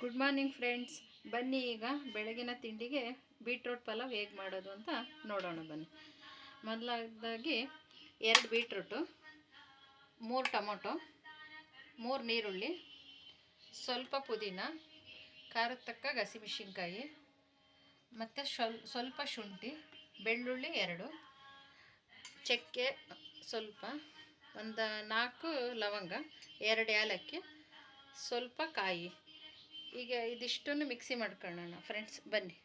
Good morning friends ಬನ್ನಿ ಈಗ ಬೆಳಗಿನ ತಿಂಡಿಗೆ ಬೀಟ್ರೂಟ್ ಪಲಾವ್ ಹೇಗೆ ಮಾಡೋದು ಅಂತ ನೋಡೋಣ ಬನ್ನಿ. ಮೊದಲಾದಾಗಿ ಎರಡು ಬೀಟ್ರೂಟು ಮೂರು ಟೊಮೊಟೊ, ಮೂರು ನೀರುಳ್ಳಿ, ಸ್ವಲ್ಪ ಪುದೀನ, ಖಾರದ ತಕ್ಕ ಹಸಿಮೆಣಸಿನ್ಕಾಯಿ ಮತ್ತು ಸ್ವಲ್, ಸ್ವಲ್ಪ ಶುಂಠಿ, ಬೆಳ್ಳುಳ್ಳಿ ಎರಡು, ಚಕ್ಕೆ ಸ್ವಲ್ಪ, ಒಂದು ನಾಲ್ಕು ಲವಂಗ, ಎರಡು ಏಲಕ್ಕಿ, ಸ್ವಲ್ಪ ಕಾಯಿ. ಈಗ ಇದಿಷ್ಟನ್ನು ಮಿಕ್ಸಿ ಮಾಡ್ಕೊಳ್ಳೋಣ. ಫ್ರೆಂಡ್ಸ್ ಬನ್ನಿ.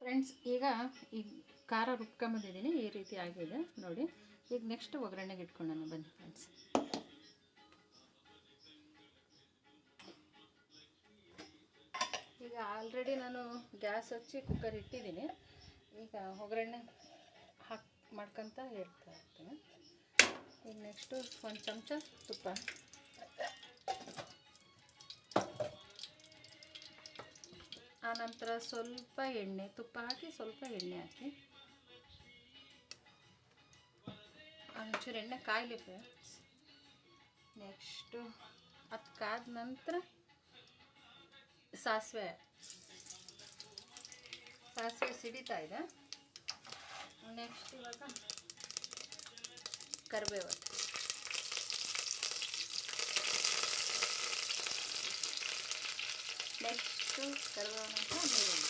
ಫ್ರೆಂಡ್ಸ್ ಈಗ ಈ ಖಾರ ರುಬ್ಕೊಂಬಂದಿದ್ದೀನಿ. ಈ ರೀತಿ ಆಗಿದೆ. ನೋಡಿ, ಈಗ ನೆಕ್ಸ್ಟ್ ಒಗ್ಗರಣೆಗೆ ಇಟ್ಕೊಳ್ಳೋಣ. ಬನ್ನಿ ಫ್ರೆಂಡ್ಸ್ ಈಗ ಆಲ್ರೆಡಿ ನಾನು ಗ್ಯಾಸ್ ಹಚ್ಚಿ ಕುಕ್ಕರ್ ಇಟ್ಟಿದ್ದೀನಿ. ಈಗ ಒಗ್ಗರಣೆ ಹಾಕಿ ಮಾಡ್ಕೊತ ಹೇಳ್ತಾ ಇರ್ತೀನಿ. ಈಗ ನೆಕ್ಸ್ಟು ಒಂದು ಚಮಚ ತುಪ್ಪ. ಆನಂತರ ಸ್ವಲ್ಪ ಎಣ್ಣೆ, ತುಪ್ಪ ಹಾಕಿ ಸ್ವಲ್ಪ ಎಣ್ಣೆ ಹಾಕಿ. ಒಂಚೂರು ಎಣ್ಣೆ ಕಾಯಲಿ ನೆಕ್ಸ್ಟು ಅದು ಕಾದ ನಂತರ ಸಾಸಿವೆ. ಸಾಸಿವೆ ಸಿಡಿತಾ ಇದೆ. ನೆಕ್ಸ್ಟ್ ಇವಾಗ ಕರಿಬೇವು. ನೆಕ್ಸ್ಟು ಕರಿಬೇವು ನಂತರ ನೀರುಳ್ಳಿ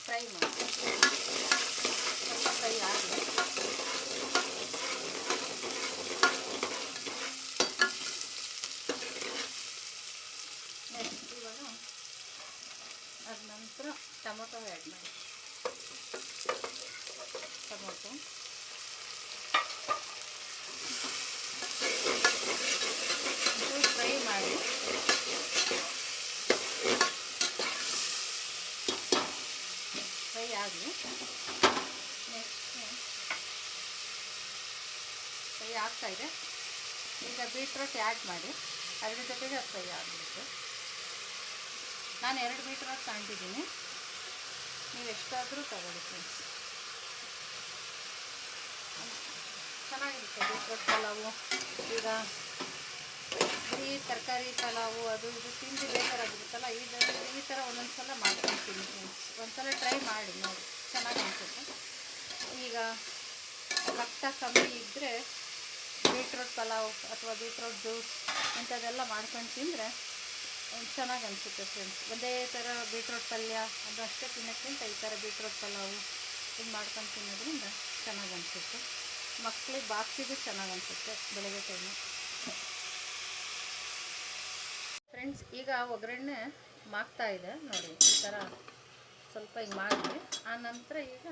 ಫ್ರೈ ಮಾಡಿ ಸ್ವಲ್ಪ ಫ್ರೈ ಆಗಲಿ ನೆಕ್ಸ್ಟ್ ಇವಾಗ ಅದ ನಂತರ ಟೊಮೊಟೊ ಆ್ಯಡ್ ಮಾಡಿ ಟೊಮೊಟೊ ಫ್ರೈ ಮಾಡಿ ಫ್ರೈ ಆಗಲಿ ನೆಕ್ಸ್ಟ್ ಆಗ್ತಾ ಇದೆ. ಈಗ ಬೀಟ್ರೋಟ್ ಆ್ಯಡ್ ಮಾಡಿ. ಅದ್ರ ಜೊತೆಗೆ ಅದು ಫ್ರೈ ಆಗಿಬಿಡುತ್ತೆ. ನಾನು ಎರಡು ಬೀಟ್ರೋಟ್ ತಗೊಂಡಿದ್ದೀನಿ. ನೀವು ಎಷ್ಟಾದರೂ ತಗೊಳ್ಳಿ ಫ್ರೆಂಡ್ಸ್ ಚೆನ್ನಾಗಿರುತ್ತೆ ಬೀಟ್ರೋಟ್ ಪಲಾವು. ಈಗ ಈ ತರಕಾರಿ ಪಲಾವು ಅದು ಇದು ತಿಂದು ಬೇಜಾರಾಗಿರುತ್ತಲ್ಲ ಇದು ಈ ಥರ ಒಂದೊಂದು ಸಲ ಮಾಡ್ಕೊಳ್ತೀನಿ ಫ್ರೆಂಡ್ಸ್ ಒಂದ್ಸಲ ಟ್ರೈ ಮಾಡಿ ನೋಡಿ, ಚೆನ್ನಾಗಿ ಅನಿಸುತ್ತೆ. ಈಗ ರಕ್ತ ಕಮ್ಮಿ ಇದ್ದರೆ ಬೀಟ್ರೋಟ್ ಪಲಾವ್ ಅಥವಾ ಬೀಟ್ರೋಟ್ ಜ್ಯೂಸ್ ಇಂಥದ್ದೆಲ್ಲ ಮಾಡ್ಕೊಂಡು ತಿಂದರೆ ಚೆನ್ನಾಗಿ ಅನಿಸುತ್ತೆ ಫ್ರೆಂಡ್ಸ್ ಒಂದೇ ಥರ ಬೀಟ್ರೋಟ್ ಪಲ್ಯ, ಅದು ಅಷ್ಟೇ ತಿನ್ನೋಕ್ಕಿಂತ ಈ ಥರ ಬೀಟ್ರೋಟ್ ಪಲಾವು ಇದು ಮಾಡ್ಕೊಂಡು ತಿನ್ನೋದ್ರಿಂದ ಚೆನ್ನಾಗಿ ಅನಿಸುತ್ತೆ. ಮಕ್ಕಳಿಗೆ ಬಾಕ್ಸಿಗೂ ಚೆನ್ನಾಗಿ ಅನಿಸುತ್ತೆ ಬೆಳಗ್ಗೆ ಟೈಮು ಫ್ರೆಂಡ್ಸ್ ಈಗ ಒಗ್ಗರಣೆ ಮಾಗ್ತಾ ಇದೆ. ನೋಡಿ, ಈ ಥರ ಸ್ವಲ್ಪ ಹಿಂಗೆ ಮಾಡಿ ಆ ನಂತರ ಈಗ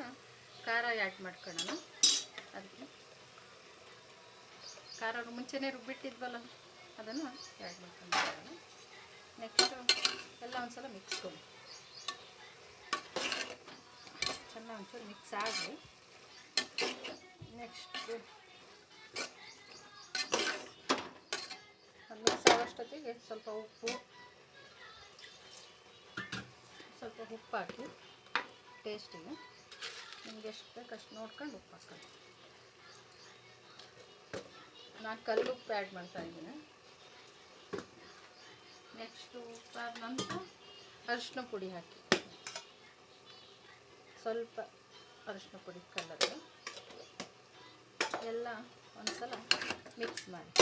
ಖಾರ ಆ್ಯಡ್ ಮಾಡ್ಕೊಳ್ಳೋಣ. ಅದಕ್ಕೆ ಖಾರ ಮುಂಚೆನೇ ರುಬ್ಬಿಟ್ಟಿದ್ವಲ್ಲ, ಅದನ್ನು ಆ್ಯಡ್ ಮಾಡ್ಕೊಂಡು ನೆಕ್ಸ್ಟು ಎಲ್ಲ ಒಂದ್ಸಲ ಮಿಕ್ಸ್ ಕೊಡಿ. ಚೆನ್ನಾಗಿ ಒಂಚೂರು ಮಿಕ್ಸ್ ಆಗಲಿ ನೆಕ್ಸ್ಟ್ ಮಿಕ್ಸ್ ಆಗೋಷ್ಟೊತ್ತಿಗೆ ಸ್ವಲ್ಪ ಉಪ್ಪು ಸ್ವಲ್ಪ ಉಪ್ಪು ಹಾಕಿ ಟೇಸ್ಟಿಗೆ ನಿಮ್ಗೆ ಎಷ್ಟು ಬೇಕು ಅಷ್ಟು ನೋಡ್ಕೊಂಡು ಉಪ್ಪು ಹಾಕೊಂಡು ನಾನು ಕಲ್ಲು ಉಪ್ಪು ಆ್ಯಡ್ ಮಾಡ್ತಾ ಇದ್ದೀನಿ. ನೆಕ್ಸ್ಟು ಉಪ್ಪಾದ ನಂತರ ಅರಿಶಿನ ಪುಡಿ ಹಾಕಿ. ಸ್ವಲ್ಪ ಅರಿಶಿನ ಪುಡಿ ಕಲರ್ ಎಲ್ಲ ಒಂದು ಸಲ ಮಿಕ್ಸ್ ಮಾಡಿ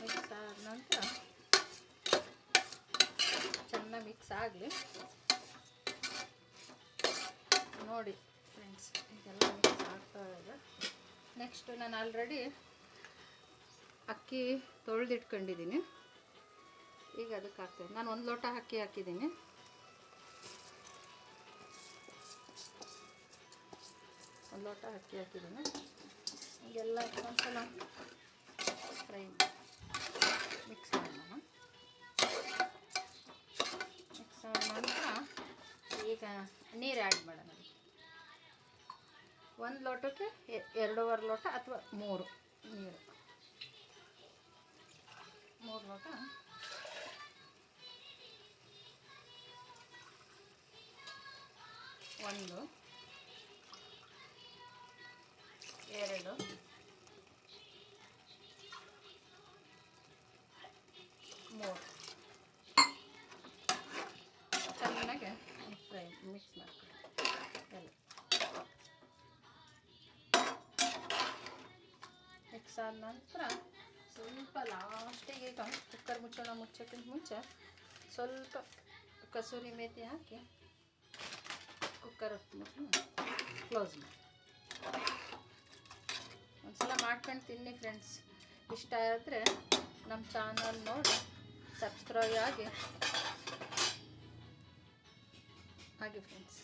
ಮಿಕ್ಸ್ ಆದ ನಂತರ ಚೆನ್ನಾಗಿ ಮಿಕ್ಸ್ ಆಗಲಿ. ನೋಡಿ ಫ್ರೆಂಡ್ಸ್ ಇದೆಲ್ಲ ಮಿಕ್ಸ್ ಆಗ್ತಾ ಇದೆ. ನೆಕ್ಸ್ಟು ನಾನು ಆಲ್ರೆಡಿ ಅಕ್ಕಿ ತೊಳೆದಿಟ್ಕೊಂಡಿದ್ದೀನಿ ಈಗ ಅದಕ್ಕೆ ಹಾಕ್ತೇನೆ. ನಾನು ಒಂದು ಲೋಟ ಅಕ್ಕಿ ಹಾಕಿದ್ದೀನಿ ಒಂದು ಲೋಟ ಅಕ್ಕಿ ಹಾಕಿದ್ದೀನಿ ಈಗೆಲ್ಲ ಒಂದ್ಸಲ ಫ್ರೈ ಮಿಕ್ಸ್ ಈಗ ನೀರು ಆ್ಯಡ್ ಮಾಡೋಣ. ಒಂದು ಲೋಟಕ್ಕೆ ಎರಡೂವರೆ ಲೋಟ ಅಥವಾ ಮೂರು ನೀರು. ಮೂರು ಲೋಟ. ಒಂದು, ಎರಡು ಮಿಕ್ಸ್ ಆದ ನಂತರ ಸ್ವಲ್ಪ ಲಾಸ್ಟಿಗೆ ಈಗ ಕುಕ್ಕರ್ ಮುಚ್ಚೋಣ ಮುಚ್ಚೋಕ್ಕಿಂತ ಮುಂಚೆ ಸ್ವಲ್ಪ ಕಸೂರಿ ಮೇಥಿ ಹಾಕಿ ಕುಕ್ಕರ್ ಕ್ಲೋಸ್ ಮಾಡಿ. ಒಂದ್ಸಲ ಮಾಡ್ಕೊಂಡು ತಿನ್ನಿ ಫ್ರೆಂಡ್ಸ್ ಇಷ್ಟ ಆದರೆ ನಮ್ಮ ಚಾನಲ್ ನೋಡಿ ಸಬ್ಸ್ಕ್ರೈಬ್ ಆಗಿ. ಹಾಗೆ ಫ್ರೆಂಡ್ಸ್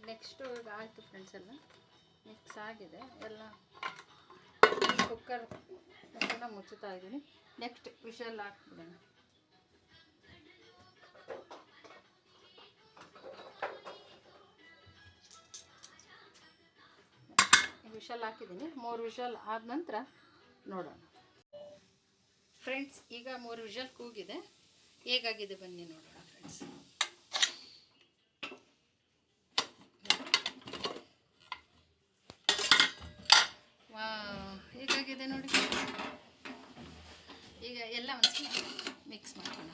ಈಗ ನೆಕ್ಸ್ಟು ಈಗ ಆಯಿತು ಫ್ರೆಂಡ್ಸ್ ಎಲ್ಲ. ಮಿಕ್ಸ್ ಆಗಿದೆ ಎಲ್ಲ ಕುಕ್ಕರ್ ಕುಕ್ಕರ್ನ ಮುಚ್ಚುತ್ತಾ ಇದ್ದೀನಿ. Next whistle ಹಾಕ್ಬಿಡೋಣ. ವಿಷಲ್ ಹಾಕಿದ್ದೀನಿ. ಮೂರು ವಿಷಲ್ ಆದ ನಂತರ ನೋಡೋಣ. ಫ್ರೆಂಡ್ಸ್ ಈಗ ಮೂರು ವಿಷಲ್ ಕೂಗಿದೆ. ಹೇಗಾಗಿದೆ ಬನ್ನಿ ನೋಡೋಣ ಫ್ರೆಂಡ್ಸ್ ಹೇಗಾಗಿದೆ ನೋಡಿ. ಈಗ ಎಲ್ಲ ಒಂದ್ಸಲ ಮಿಕ್ಸ್ ಮಾಡ್ಕೊಳ್ಳೋಣ.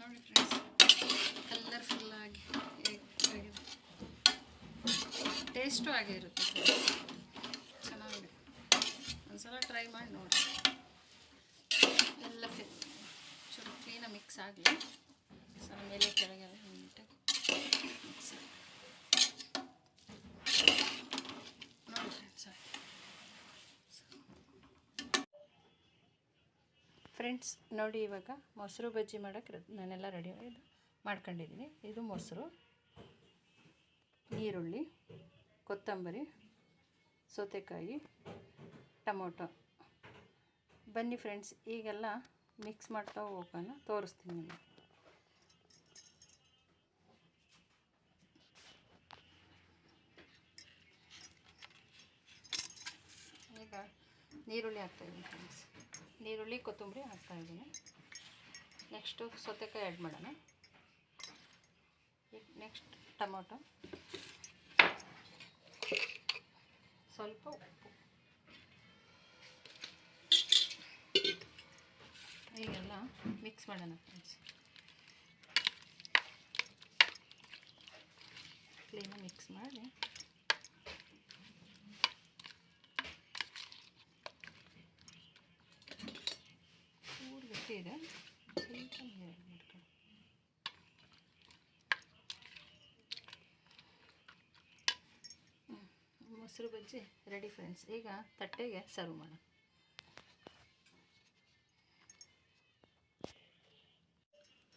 ನೋಡಿ ಫ್ರೆಂಡ್ಸ್ ಕಲರ್ಫುಲ್ಲಾಗಿ ಹೇಗಾಗಿದೆ? ಟೇಸ್ಟು ಆಗೇ ಇರುತ್ತೆ. ಚೆನ್ನಾಗಿದೆ. ಒಂದ್ಸಲ ಟ್ರೈ ಮಾಡಿ ನೋಡಿ. ಎಲ್ಲ ಚೂರು ಕ್ಲೀನಾಗಿ ಮಿಕ್ಸ್ ಆಗಲಿ ಸ್ವಲ್ಪ ಮೇಲೆ ಕೆಳಗೆಲ್ಲ ನೀಟಾಗಿ ಮಿಕ್ಸ್ ಆಗಿ ನೋಡಿ ಫ್ರೆಂಡ್ಸ್ ಫ್ರೆಂಡ್ಸ್, ನೋಡಿ ಇವಾಗ ಮೊಸರು ಬಜ್ಜಿ ಮಾಡೋಕ್ಕೆ ನಾನೆಲ್ಲ ರೆಡಿ ಇದು ಮಾಡ್ಕೊಂಡಿದ್ದೀನಿ ಇದು ಮೊಸರು, ಈರುಳ್ಳಿ, ಕೊತ್ತಂಬರಿ, ಸೌತೆಕಾಯಿ, ಟೊಮೊಟೊ. ಬನ್ನಿ ಫ್ರೆಂಡ್ಸ್, ಈಗೆಲ್ಲ ಮಿಕ್ಸ್ ಮಾಡ್ತಾ ಹೋಗೋಣ, ತೋರಿಸ್ತೀನಿ ನಿಮಗೆ. ಈಗ ನೀರುಳ್ಳಿ ಹಾಕ್ತಾಯಿದ್ದೀನಿ ಫ್ರೆಂಡ್ಸ್. ನೀರುಳ್ಳಿ, ಕೊತ್ತಂಬರಿ ಹಾಕ್ತಾ ಇದ್ದೀನಿ. ನೆಕ್ಸ್ಟು ಸೌತೆಕಾಯಿ ಆ್ಯಡ್ ಮಾಡೋಣ. Next tomato. ಸ್ವಲ್ಪ ಉಪ್ಪು. ಹೀಗೆಲ್ಲ ಮಿಕ್ಸ್ ಮಾಡೋಣ ಫ್ರೆಂಡ್ಸ್ ಕ್ಲೀನಾಗಿ ಮಿಕ್ಸ್ ಮಾಡಿ ಚೂರು ಇದೆ ಸ್ವಲ್ಪ ಮಾಡ್ಕೊಳ್ಳಿ ಮೊಸರು ಬಜ್ಜಿ ರೆಡಿ ಫ್ರೆಂಡ್ಸ್ ಈಗ ತಟ್ಟೆಗೆ ಸರ್ವ್ ಮಾಡೋಣ.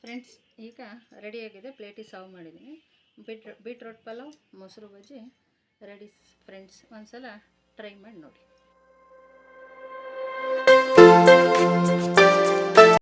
ಫ್ರೆಂಡ್ಸ್ ಈಗ ರೆಡಿಯಾಗಿದೆ ಪ್ಲೇಟಿಗೆ ಸರ್ವ್ ಮಾಡಿದ್ದೀನಿ. ಬೀಟ್ ಬೀಟ್ರೋಟ್ ಪಲಾವ್, ಮೊಸರು ಬಜ್ಜಿ ರೆಡಿ ಫ್ರೆಂಡ್ಸ್ ಒಂದ್ಸಲ ಟ್ರೈ ಮಾಡಿ ನೋಡಿ.